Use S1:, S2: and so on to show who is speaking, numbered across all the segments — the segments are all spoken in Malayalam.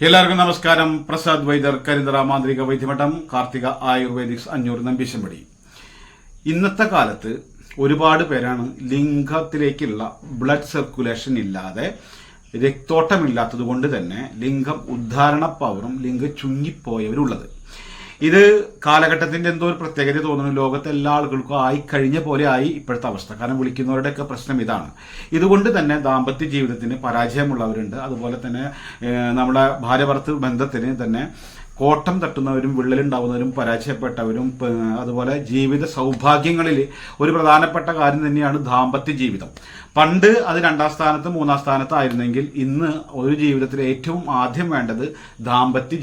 S1: എല്ലാവർക്കും നമസ്കാരം. പ്രസാദ് വൈദ്യർ കരിന്തറ മാന്ത്രിക വൈദ്യമഠം കാർത്തിക ആയുർവേദിക്സ് അഞ്ഞൂറ് നമ്പീശമ്പടി ഇന്നത്തെ കാലത്ത് ഒരുപാട് പേരാണ് ലിംഗത്തിലേക്കുള്ള ബ്ലഡ് സർക്കുലേഷൻ ഇല്ലാതെ രക്തോട്ടമില്ലാത്തത് കൊണ്ട് തന്നെ ലിംഗം ഉദ്ധാരണ പവറും ലിംഗം ചുങ്ങിപ്പോയവരുള്ളത്. ഇത് കാലഘട്ടത്തിന്റെ എന്തോ ഒരു പ്രത്യേകത തോന്നുന്നു. ലോകത്തെ എല്ലാ ആളുകൾക്കും ആയി കഴിഞ്ഞ പോലെ ആയി ഇപ്പോഴത്തെ അവസ്ഥ. കാരണം വിളിക്കുന്നവരുടെയൊക്കെ പ്രശ്നം ഇതാണ്. ഇതുകൊണ്ട് തന്നെ ദാമ്പത്യ ജീവിതത്തിന് പരാജയമുള്ളവരുണ്ട്. അതുപോലെ തന്നെ നമ്മുടെ ഭാര്യ ഭർത്തൃ ബന്ധത്തിന് തന്നെ കോട്ടം തട്ടുന്നവരും വിള്ളലുണ്ടാവുന്നവരും പരാജയപ്പെട്ടവരും അതുപോലെ ജീവിത സൗഭാഗ്യങ്ങളിൽ ഒരു പ്രധാനപ്പെട്ട കാര്യം തന്നെയാണ് ദാമ്പത്യ ജീവിതം. പണ്ട് അത് രണ്ടാം സ്ഥാനത്ത് മൂന്നാം സ്ഥാനത്തായിരുന്നെങ്കിൽ ഇന്ന് ഒരു ജീവിതത്തിൽ ഏറ്റവും ആദ്യം വേണ്ടത് ദാമ്പത്യ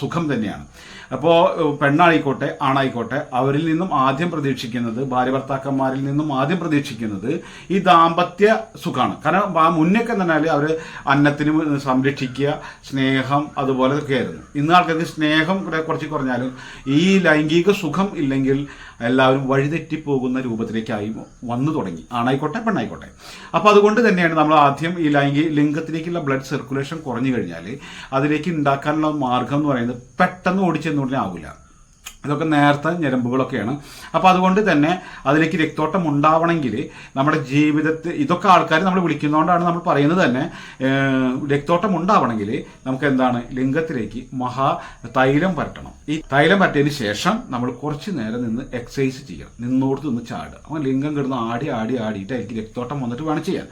S1: സുഖം തന്നെയാണ്. അപ്പോൾ പെണ്ണായിക്കോട്ടെ ആണായിക്കോട്ടെ അവരിൽ നിന്നും ആദ്യം പ്രതീക്ഷിക്കുന്നത് ഭാര്യ ഭർത്താക്കന്മാരിൽ നിന്നും ആദ്യം പ്രതീക്ഷിക്കുന്നത് ഈ ദാമ്പത്യ സുഖമാണ് കാരണം മുന്നൊക്കെ തന്നെ അവർ അന്നത്തിന് സംരക്ഷിക്കുക സ്നേഹം അതുപോലെ ഒക്കെ ആയിരുന്നു ഇന്ന് ആൾക്കാർക്ക് സ്നേഹം കുറച്ച് കുറഞ്ഞാലും ഈ ലൈംഗിക സുഖം ഇല്ലെങ്കിൽ എല്ലാവരും വഴിതെറ്റിപ്പോകുന്ന രൂപത്തിലേക്കായി വന്നു തുടങ്ങി. ആണായിക്കോട്ടെ പെണ്ണായിക്കോട്ടെ. അപ്പോൾ അതുകൊണ്ട് തന്നെയാണ് നമ്മൾ ആദ്യം ഈ ലൈംഗിക ലിംഗത്തിലേക്കുള്ള ബ്ലഡ് സർക്കുലേഷൻ കുറഞ്ഞു കഴിഞ്ഞാൽ അതിലേക്ക് ഉണ്ടാക്കാനുള്ള മാർഗം എന്ന് പറയുന്നത് പെട്ടെന്ന് ഓടിച്ചെന്നുടനെ ആവില്ല. ഇതൊക്കെ നേരത്തെ ഞരമ്പുകളൊക്കെയാണ്. അപ്പോൾ അതുകൊണ്ട് തന്നെ അതിലേക്ക് രക്തോട്ടം ഉണ്ടാവണമെങ്കിൽ നമ്മുടെ ജീവിതത്തിൽ ഇതൊക്കെ ആൾക്കാർ നമ്മൾ വിളിക്കുന്നതുകൊണ്ടാണ് നമ്മൾ പറയുന്നത് തന്നെ. രക്തോട്ടം ഉണ്ടാവണമെങ്കിൽ നമുക്ക് എന്താണ്? ലിംഗത്തിലേക്ക് മഹാ തൈലം പരട്ടണം. ഈ തൈലം പരട്ടിയതിന് ശേഷം നമ്മൾ കുറച്ച് നേരം നിന്ന് എക്സസൈസ് ചെയ്യണം. നിന്നോടത്ത് നിന്ന് ചാടുക. അപ്പോൾ ലിംഗം കിടന്ന് ആടി ആടി ആടിയിട്ട് എനിക്ക് രക്തോട്ടം വന്നിട്ട് വേണം ചെയ്യാൻ.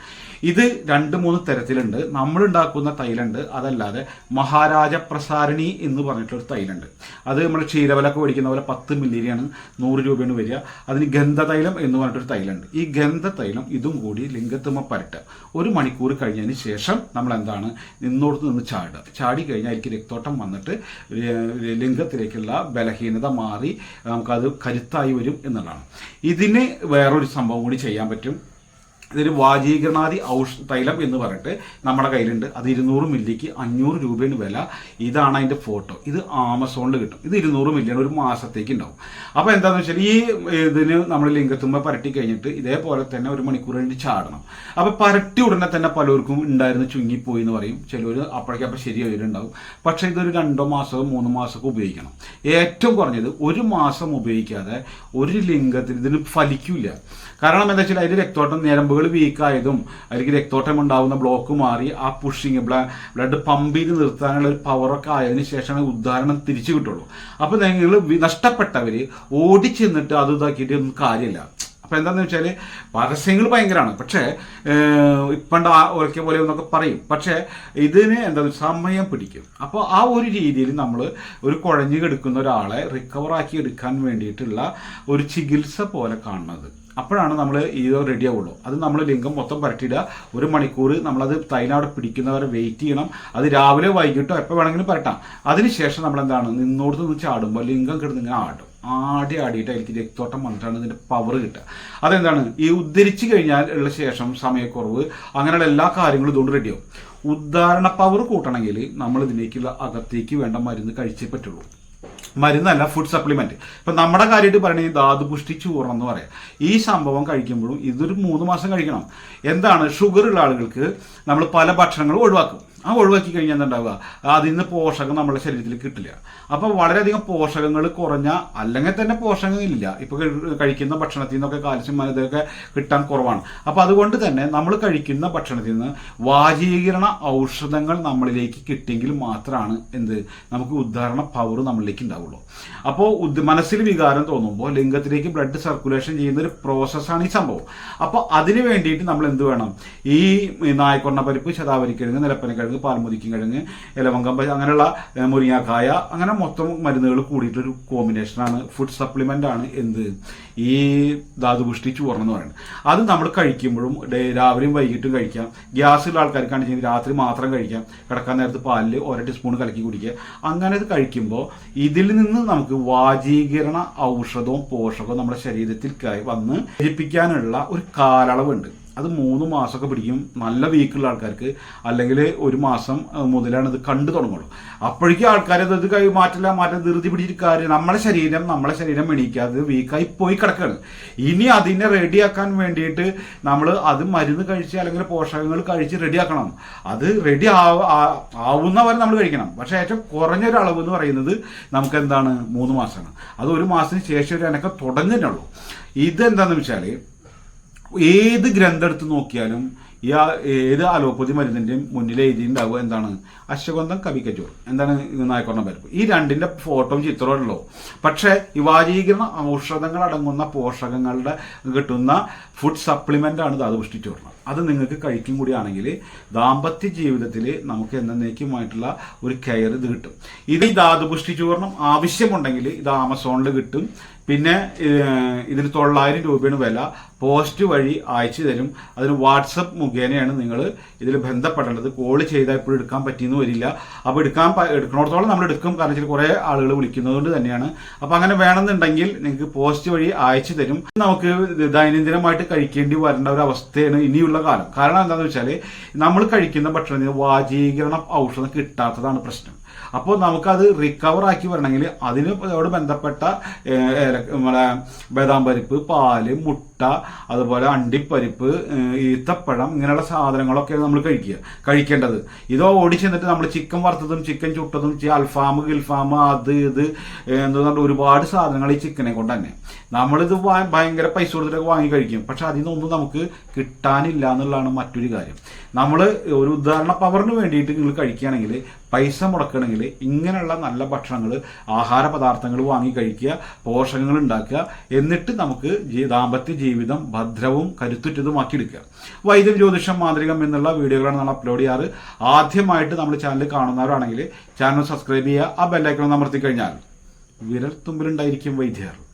S1: ഇത് രണ്ട് മൂന്ന് തരത്തിലുണ്ട്. നമ്മൾ ഉണ്ടാക്കുന്ന തൈലുണ്ട് അതല്ലാതെ മഹാരാജ പ്രസാരണി എന്ന് പറഞ്ഞിട്ടൊരു തൈലുണ്ട് അത് നമ്മൾ ക്ഷീരവലൊക്കെ മേടിക്കുന്ന പോലെ പത്ത് മില്ലിയാണ് നൂറ് രൂപയാണ് വരിക. അതിന് ഗന്ധതൈലം എന്ന് പറഞ്ഞിട്ടൊരു തൈലുണ്ട് ഈ ഗന്ധതൈലം ഇതും കൂടി ലിംഗത്തുമ്മ പരട്ടുക ഒരു മണിക്കൂർ കഴിഞ്ഞതിന് ശേഷം നമ്മൾ എന്താണ് നിന്നോടത്ത് നിന്ന് ചാടുക. ചാടി കഴിഞ്ഞാൽ എനിക്ക് രക്തോട്ടം വന്നിട്ട് ലിംഗത്തിലേക്കുള്ള ബലഹീനത മാറി നമുക്കത് കരുത്തായി വരും എന്നുള്ളതാണ്. ഇതിന് വേറൊരു സംഭവം കൂടി ചെയ്യാൻ പറ്റും. ഇതൊരു വാജീകരണാദി ഔഷ തൈലം എന്ന് പറഞ്ഞിട്ട് നമ്മുടെ കയ്യിലുണ്ട്. അത് ഇരുന്നൂറ് മില്ലിക്ക് അഞ്ഞൂറ് രൂപയാണ് വില. ഇതാണ് അതിന്റെ ഫോട്ടോ. ഇത് ആമസോണിൽ കിട്ടും. ഇത് ഇരുന്നൂറ് മില്ലിയാണ് ഒരു മാസത്തേക്ക് ഉണ്ടാവും അപ്പോൾ എന്താണെന്ന് വെച്ചാൽ ഈ ഇതിന് നമ്മൾ ലിംഗത്തുമ്പ പരട്ടി കഴിഞ്ഞിട്ട് ഇതേപോലെ തന്നെ ഒരു മണിക്കൂർ കഴിഞ്ഞ് ചാടണം. അപ്പോൾ പരട്ടി ഉടനെ തന്നെ പലർക്കും ഉണ്ടായിരുന്നു ചുങ്ങിപ്പോയി എന്ന് പറയും. ചിലർ അപ്പോഴേക്കും അപ്പോൾ ശരിയായിട്ടുണ്ടാവും. പക്ഷേ ഇതൊരു രണ്ടോ മാസമോ മൂന്ന് മാസമൊക്കെ ഉപയോഗിക്കണം. ഏറ്റവും കുറഞ്ഞത് ഒരു മാസം ഉപയോഗിക്കാതെ ഒരു ലിംഗത്തിന് ഇതിന് ഫലിക്കില്ല. കാരണം എന്താ വെച്ചാൽ അതിൽ രക്തോട്ടം ഞരമ്പുകൾ വീക്കായതും അല്ലെങ്കിൽ രക്തോട്ടം ഉണ്ടാവുന്ന ബ്ലോക്ക് മാറി ആ പുഷിങ് ബ്ലഡ് പമ്പ് ചെയ്ത് നിർത്താനുള്ള ഒരു പവറൊക്കെ ആയതിനു ശേഷമാണ് ഉദാഹരണം തിരിച്ചു കിട്ടുള്ളൂ. അപ്പൊ നിങ്ങൾ നഷ്ടപ്പെട്ടവര് ഓടിച്ചെന്നിട്ട് അത് ഇതാക്കിയിട്ട് ഒന്നും കാര്യമില്ല. അപ്പൊ എന്താന്ന് വെച്ചാൽ പരസ്യങ്ങൾ ഭയങ്കരമാണ് പക്ഷേ ഇപ്പണ്ട ഒരൊക്കെ പോലെ എന്നൊക്കെ പറയും. പക്ഷേ ഇതിന് എന്താ സമയം പിടിക്കും. അപ്പോൾ ആ ഒരു രീതിയിൽ നമ്മൾ ഒരു കുഴഞ്ഞു കിടക്കുന്ന ഒരാളെ റിക്കവറാക്കി എടുക്കാൻ വേണ്ടിയിട്ടുള്ള ഒരു ചികിത്സ പോലെ കാണുന്നത്. അപ്പോഴാണ് നമ്മൾ ഇത് റെഡി ആവുള്ളൂ. അത് നമ്മൾ ലിംഗം മൊത്തം പരട്ടിയിടുക. ഒരു മണിക്കൂർ നമ്മളത് തൈലം അവിടെ പിടിക്കുന്നവരെ വെയിറ്റ് ചെയ്യണം. അത് രാവിലെ വൈകിട്ടോ എപ്പോൾ വേണമെങ്കിലും പരട്ടാം. അതിനുശേഷം നമ്മൾ എന്താണ് നിന്നോടത്ത് നിന്ന് ചാടുമ്പോൾ ലിംഗം കിടന്ന് ഇങ്ങനെ ആടും. ആടി ആടിയിട്ട് അതിലേക്ക് രക്തോട്ടം വന്നിട്ടാണ് ഇതിന്റെ പവർ കിട്ടുക. അതെന്താണ്? ഈ ഉദ്ധരിച്ചു കഴിഞ്ഞാൽ ഉള്ള ശേഷം സമയക്കുറവ് അങ്ങനെയുള്ള എല്ലാ കാര്യങ്ങളും ഇതുകൊണ്ട് റെഡിയാവും ഉദ്ധാരണ പവർ കൂട്ടണമെങ്കിൽ നമ്മൾ ഇതിലേക്കുള്ള അകത്തേക്ക് വേണ്ട മരുന്ന് കഴിച്ചേ പറ്റുള്ളൂ. മരുന്നല്ല ഫുഡ് സപ്ലിമെന്റ് ഇപ്പൊ നമ്മുടെ കാര്യമായിട്ട് പറയണെങ്കിൽ ധാതുപുഷ്ടി ചൂർണം എന്ന് പറയാം. ഈ സംഭവം കഴിക്കുമ്പോഴും ഇതൊരു മൂന്ന് മാസം കഴിക്കണം. എന്താണ്? ഷുഗർ ഉള്ള ആളുകൾക്ക് നമ്മൾ പല ഭക്ഷണങ്ങളും ഒഴിവാക്കും. ആ ഒഴിവാക്കി കഴിഞ്ഞാൽ എന്താണ്ടാവുക? അതിൽ നിന്ന് പോഷകം നമ്മുടെ ശരീരത്തിൽ കിട്ടില്ല. അപ്പൊ വളരെയധികം പോഷകങ്ങൾ കുറഞ്ഞ അല്ലെങ്കിൽ തന്നെ പോഷകങ്ങളില്ല ഇല്ല. ഇപ്പൊ കഴിക്കുന്ന ഭക്ഷണത്തിൽ നിന്നൊക്കെ കാൽസ്യം ഇതൊക്കെ കിട്ടാൻ കുറവാണ്. അപ്പോൾ അതുകൊണ്ട് തന്നെ നമ്മൾ കഴിക്കുന്ന ഭക്ഷണത്തിൽ നിന്ന് വാചീകരണ ഔഷധങ്ങൾ നമ്മളിലേക്ക് കിട്ടിയെങ്കിൽ മാത്രമാണ് എന്ത്? നമുക്ക് ഉദ്ധാരണ പവർ നമ്മളിലേക്ക് ഉണ്ടാവുള്ളൂ. അപ്പോൾ മനസ്സിൽ വികാരം തോന്നുമ്പോൾ ലിംഗത്തിലേക്ക് ബ്ലഡ് സർക്കുലേഷൻ ചെയ്യുന്ന ഒരു പ്രോസസ്സാണ് ഈ സംഭവം. അപ്പോൾ അതിന് വേണ്ടിയിട്ട് നമ്മൾ എന്ത് വേണം? ഈ നായക്കൊണ്ണ പരിപ്പ് ശതാവരിക്കിഴങ്ങ് നിലപ്പനക്കിഴങ്ങ് പാൽമുതിക്കും കിഴങ്ങ് ഇലവങ്കം അങ്ങനെയുള്ള മുരിങ്ങാക്കായ അങ്ങനെ മൊത്തം മരുന്നുകൾ കൂടിയിട്ടൊരു കോമ്പിനേഷനാണ്. ഫുഡ് സപ്ലിമെന്റ് ആണ് എന്ത്? ഈ ധാതുപുഷ്ടി ചൂർണം എന്ന് പറയുന്നത്. അത് നമ്മൾ കഴിക്കുമ്പോഴും രാവിലെയും വൈകിട്ടും കഴിക്കാം. ഗ്യാസ് ഉള്ള ആൾക്കാർക്കാണ് ചെയ്യുന്നത്. രാത്രി മാത്രം കഴിക്കാം. കിടക്കാൻ നേരത്ത് പാലിൽ ഓരോ ടീസ്പൂൺ കലക്കി കുടിക്കുക. അങ്ങനെ ഇത് കഴിക്കുമ്പോൾ ഇതിൽ നിന്ന് നമുക്ക് വാജീകരണ ഔഷധവും പോഷകവും നമ്മുടെ ശരീരത്തിൽ വന്ന് ജയിപ്പിക്കാനുള്ള ഒരു കാലളവുണ്ട് അത് മൂന്ന് മാസമൊക്കെ പിടിക്കും. നല്ല വീക്കുള്ള ആൾക്കാർക്ക്. അല്ലെങ്കിൽ ഒരു മാസം മുതലാണ് ഇത് കണ്ടു തുടങ്ങുള്ളൂ. അപ്പോഴേക്കും ആൾക്കാർ ഇത് കൈ മാറ്റില്ല മാറ്റം ധൃതി പിടിച്ചിട്ട് കാര്യം നമ്മളെ ശരീരം നമ്മളെ ശരീരം എണീക്കാതെ വീക്കായി പോയി കിടക്കുകയാണ്. ഇനി അതിനെ റെഡിയാക്കാൻ വേണ്ടിയിട്ട് നമ്മൾ അത് മരുന്ന് കഴിച്ച് അല്ലെങ്കിൽ പോഷകങ്ങൾ കഴിച്ച് റെഡിയാക്കണം അത് റെഡി ആവുന്ന വരെ നമ്മൾ കഴിക്കണം. പക്ഷേ ഏറ്റവും കുറഞ്ഞൊരു അളവ് എന്ന് പറയുന്നത് നമുക്ക് എന്താണ്? മൂന്ന് മാസമാണ്. അത് ഒരു മാസത്തിന് ശേഷം ഒരു അനക്കം തുടങ്ങുന്നുള്ളൂ ഇതെന്താണെന്ന് വെച്ചാൽ ഏത് ഗ്രന്ഥം എടുത്ത് നോക്കിയാലും ഈ ഏത് അലോപ്പതി മരുന്നിന്റെയും മുന്നിൽ എഴുതിയിട്ടുണ്ടാവുക എന്താണ്? അശ്വഗന്ധം കവിക്കച്ചോർ എന്താണ് നായക്കൊണ്ട പരിപ്പ് ഈ രണ്ടിന്റെ ഫോട്ടോയും ചിത്രവും ഉള്ളൂ പക്ഷേ ഈ വാചീകരണ ഔഷധങ്ങൾ അടങ്ങുന്ന പോഷകങ്ങളുടെ കിട്ടുന്ന ഫുഡ് സപ്ലിമെന്റ് ആണ് ധാതുപുഷ്ടിച്ചോർണം അത് നിങ്ങൾക്ക് കഴിക്കും കൂടിയാണെങ്കിൽ ദാമ്പത്യ ജീവിതത്തിൽ നമുക്ക് എന്നേക്കുമായിട്ടുള്ള ഒരു കെയർ ഇത് കിട്ടും. ഇത് ഈ ധാതുപുഷ്ടി ചൂർണം ആവശ്യമുണ്ടെങ്കിൽ ഇത് ആമസോണിൽ കിട്ടും. പിന്നെ ഇതിന് തൊള്ളായിരം രൂപയാണ് വില. പോസ്റ്റ് വഴി അയച്ചു തരും. അതിന് വാട്സപ്പ് മുഖേനയാണ് നിങ്ങൾ ഇതിൽ ബന്ധപ്പെടേണ്ടത്. കോൾ ചെയ്താൽ ഇപ്പോൾ എടുക്കാൻ പറ്റിയെന്ന് വരില്ല. അപ്പോൾ എടുക്കാൻ എടുക്കണോടത്തോളം നമ്മൾ എടുക്കും. കാരണം വെച്ചാൽ കുറേ ആളുകൾ വിളിക്കുന്നതുകൊണ്ട് തന്നെയാണ്. അപ്പോൾ അങ്ങനെ വേണമെന്നുണ്ടെങ്കിൽ നിങ്ങൾക്ക് പോസ്റ്റ് വഴി അയച്ചു തരും. നമുക്ക് ദൈനംദിനമായിട്ട് കഴിക്കേണ്ടി വരേണ്ട ഒരു അവസ്ഥയാണ് ഇനിയുള്ള കാലം. കാരണം എന്താണെന്ന് വെച്ചാൽ നമ്മൾ കഴിക്കുന്ന ഭക്ഷണത്തിന് വാചീകരണം ഔഷധം കിട്ടാത്തതാണ് പ്രശ്നം. അപ്പോൾ നമുക്കത് റിക്കവർ ആക്കി വരണമെങ്കിൽ അതിനോട് ബന്ധപ്പെട്ട നമ്മുടെ ബദാം പരിപ്പ് പാൽ മുട്ട അതുപോലെ അണ്ടിപ്പരിപ്പ് ഈത്തപ്പഴം ഇങ്ങനെയുള്ള സാധനങ്ങളൊക്കെ നമ്മൾ കഴിക്കുക കഴിക്കേണ്ടത്. ഇതോ ഓടി ചെന്നിട്ട് നമ്മൾ ചിക്കൻ വറുത്തതും ചിക്കൻ ചുട്ടതും അൽഫാം ഗിൽഫാം അത് ഇത് എന്താ ഒരുപാട് സാധനങ്ങൾ ഈ ചിക്കനെ കൊണ്ട് തന്നെ. നമ്മളിത് ഭയങ്കര പൈസ കൊടുത്തിട്ടൊക്കെ വാങ്ങി കഴിക്കും. പക്ഷെ അതിൽ നിന്നൊന്നും നമുക്ക് കിട്ടാനില്ല എന്നുള്ളതാണ് മറ്റൊരു കാര്യം. നമ്മൾ ഒരു ഉദാഹരണ പവറിന് വേണ്ടിയിട്ട് നിങ്ങൾ കഴിക്കുകയാണെങ്കിൽ പൈസ മുടക്കണമെങ്കിൽ ഇങ്ങനെയുള്ള നല്ല ഭക്ഷണങ്ങൾ ആഹാര പദാർത്ഥങ്ങൾ വാങ്ങി കഴിക്കുക പോഷകങ്ങൾ ഉണ്ടാക്കുക എന്നിട്ട് നമുക്ക് ദാമ്പത്യ ജീവിതം ഭദ്രവും കരുത്തുറ്റതുമാക്കി എടുക്കുക. വൈദ്യം ജ്യോതിഷം മാന്ത്രികം എന്നുള്ള വീഡിയോകളാണ് നമ്മൾ അപ്ലോഡ് ചെയ്യാറ്. ആദ്യമായിട്ട് നമ്മൾ ചാനൽ കാണുന്നവരാണെങ്കിൽ ചാനൽ സബ്സ്ക്രൈബ് ചെയ്യുക ആ ബെല്ലൈക്കണം അമർത്തി കഴിഞ്ഞാൽ വിരൽ തുമ്പിലുണ്ടായിരിക്കും വൈദ്യർ.